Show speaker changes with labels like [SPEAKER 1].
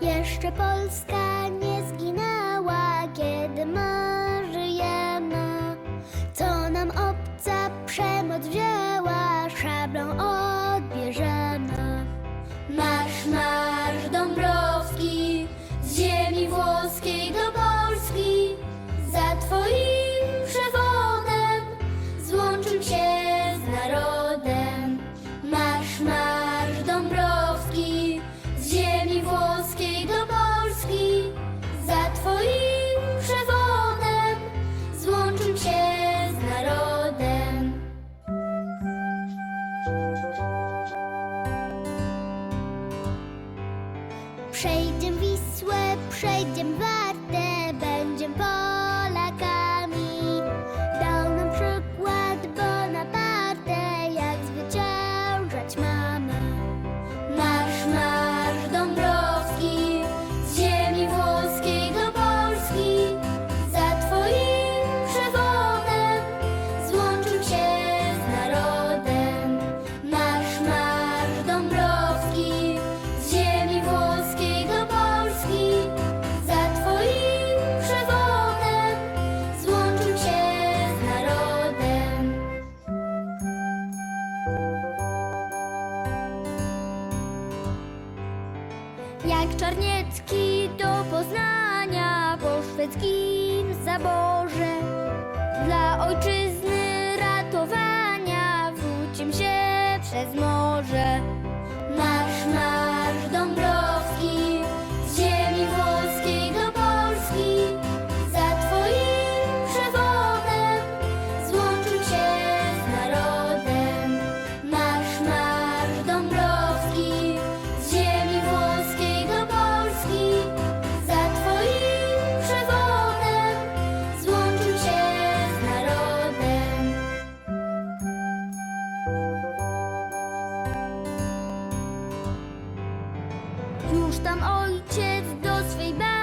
[SPEAKER 1] Jeszcze Polska nie zginęła, kiedy my. Co nam obca przemoc wzięła, szablą o Przejdziem Wisłę, przejdziem was. Jak Czarniecki do Poznania po szwedzkim zaborze. Dla ojczyzny ratowania wrócim się przez morze. Tam ojciec do swej babci